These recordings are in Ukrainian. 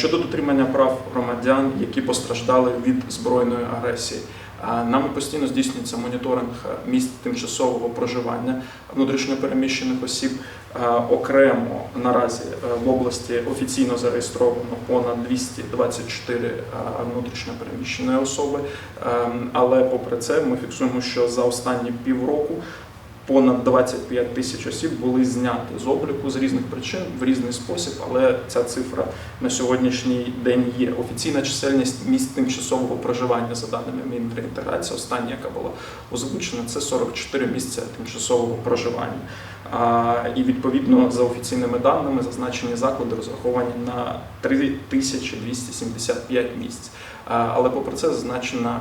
Щодо дотримання прав громадян, які постраждали від збройної агресії. Нами постійно здійснюється моніторинг місць тимчасового проживання внутрішньопереміщених осіб. Окремо наразі е, в області офіційно зареєстровано понад 224 е, внутрішньопереміщені особи. Ем, Але попри це ми фіксуємо, що за останні півроку понад 25 тисяч осіб були зняті з обліку з різних причин в різний спосіб, але ця цифра на сьогоднішній день є. Офіційна чисельність місць тимчасового проживання за даними Мінреінтеграції, остання, яка була озвучена, це 44 місця тимчасового проживання. І відповідно за офіційними даними зазначені заклади розраховані на 3275 місць. Але попри це зазначена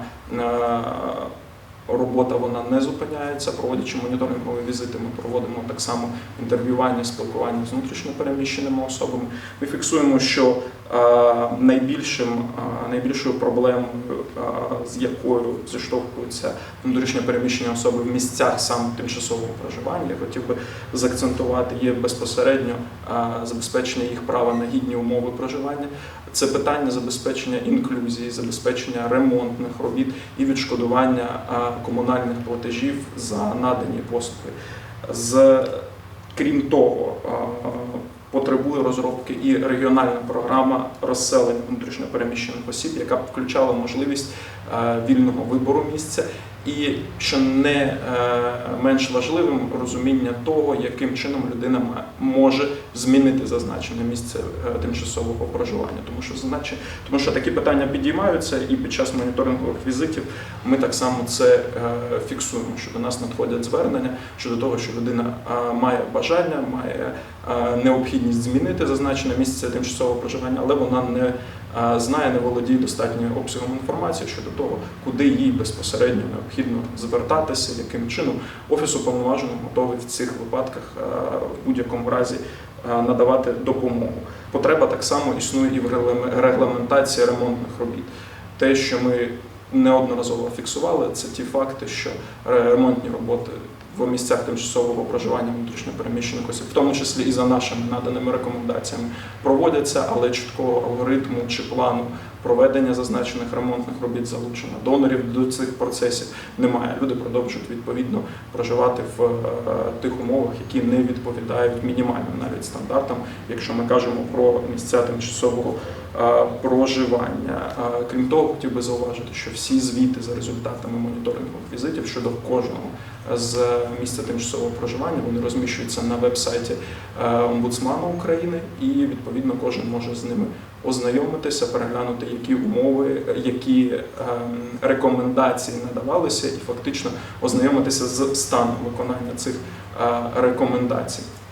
робота вона не зупиняється. Проводячи моніторингові візити, ми проводимо так само інтерв'ювання, спілкування з внутрішньопереміщеними особами. Ми фіксуємо, що найбільшим, е, найбільшою проблемою, е, з якою зіштовхуються внутрішньопереміщені особи в місцях саме тимчасового проживання, я хотів би заакцентувати, є безпосередньо е, забезпечення їх права на гідні умови проживання. Це питання забезпечення інклюзії, забезпечення ремонтних робіт і відшкодування е, комунальних платежів за надані послуги. З крім того, е, потребує розробки і регіональна програма розселення внутрішньопереміщених осіб, яка б включала можливість е, вільного вибору місця. І що не е, менш важливим розуміння того, яким чином людина може змінити зазначене місце е, тимчасового проживання, тому що зазначе, тому що такі питання підіймаються, і під час моніторингових візитів ми так само це е, фіксуємо. Що до нас надходять звернення щодо того, що людина має бажання, має необхідність змінити зазначене місце тимчасового проживання, але вона не знає, не володіє достатньою обсягом інформації щодо того, куди їй безпосередньо необхідно звертатися, яким чином офіс уповноваженого готовий в цих випадках е, в будь-якому разі е, надавати допомогу. Потреба так само існує і в регла- регламентації ремонтних робіт. Те, що ми неодноразово фіксували, це ті факти, що ремонтні роботи в місцях тимчасового проживання внутрішньопереміщених осіб, в тому числі і за нашими наданими рекомендаціями, проводяться, але чіткого алгоритму чи плану проведення зазначених ремонтних робіт залучення донорів до цих процесів немає. Люди продовжують відповідно проживати в е, тих умовах, які не відповідають мінімальним навіть стандартам, якщо ми кажемо про місця тимчасового е, проживання. Е, Крім того, хотів би зауважити, що всі звіти за результатами моніторингових візитів щодо кожного з місця тимчасового проживання вони розміщуються на веб-сайті е, омбудсмана України, і відповідно кожен може з ними ознайомитися, переглянути, які умови, які ем, рекомендації надавалися, і фактично ознайомитися з станом виконання цих е, рекомендацій.